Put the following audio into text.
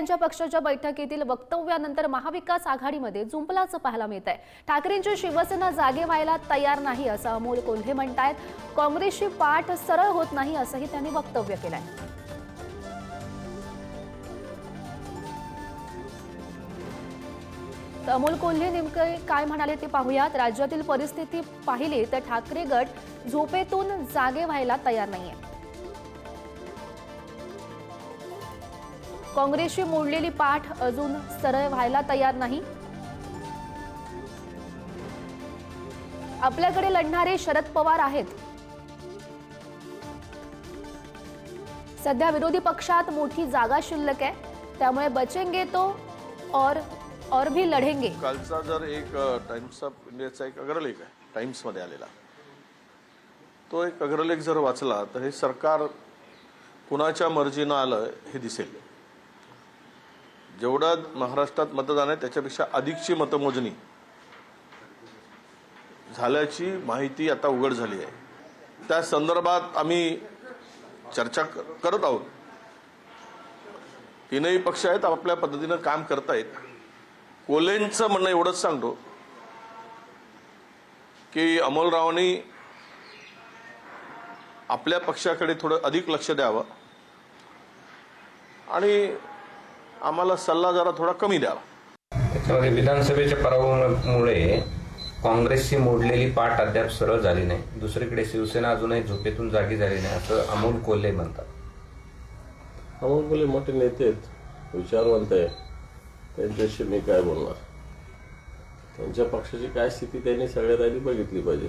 यांच्या पक्षाच्या बैठकीतील वक्तव्यानंतर महाविकास आघाडीमध्ये जुंपलाचं पाहायला मिळत आहे. ठाकरेंची शिवसेना जागे व्हायला तयार नाही असं अमोल कोल्हे म्हणतायत. काँग्रेसची पाठ सरळ होत नाही असंही त्यांनी वक्तव्य केलंय. अमोल कोल्हे नेमके काय म्हणाले ते पाहूयात. राज्यातील परिस्थिती पाहिली तर ठाकरे गट झोपेतून जागे व्हायला तयार नाहीये. काँग्रेसची मोडलेली पाठ अजून सरळ व्हायला तयार नाही. आपल्याकडे लढणारे शरद पवार आहेत. सध्या विरोधी पक्षात मोठी जागा शिल्लक आहे. त्यामुळे बचेंगे तो और और भी लढेंगे. कालचा जर एक टाइम्स ऑफ इंडियाचा एक अग्रलेख आहे टाइम्समध्ये आलेला. तो एक अग्रलेख जर वाचला तर हे सरकार कुणाच्या मर्जीनं आलं हे दिसेल. जेवढं महाराष्ट्रात मतदान आहे त्याच्यापेक्षा अधिकची मतमोजणी झाल्याची माहिती आता उघड झाली आहे. त्या संदर्भात आम्ही चर्चा करत आहोत. तीनही पक्ष आहेत आपल्या पद्धतीनं काम करतायत. कोलेंचं म्हणणं एवढंच सांगतो की अमोलरावांनी आपल्या पक्षाकडे थोडं अधिक लक्ष द्यावं. आणि आम्हाला सल्ला जरा थोडा कमी द्यावा त्याच्यामध्ये विधानसभेच्या पराभवामुळे काँग्रेसची मोडलेली पाठ अद्याप सरळ झाली नाही. दुसरीकडे शिवसेना अजूनही झोपेतून जागी झाली नाही असं अमोल कोल्हे म्हणतात. अमोल कोल्हे मोठे नेते आहेत विचारवंत आहे त्यांच्याशी मी काय बोलणार? त्यांच्या पक्षाची काय स्थिती त्यांनी सगळ्यात आधी बघितली पाहिजे.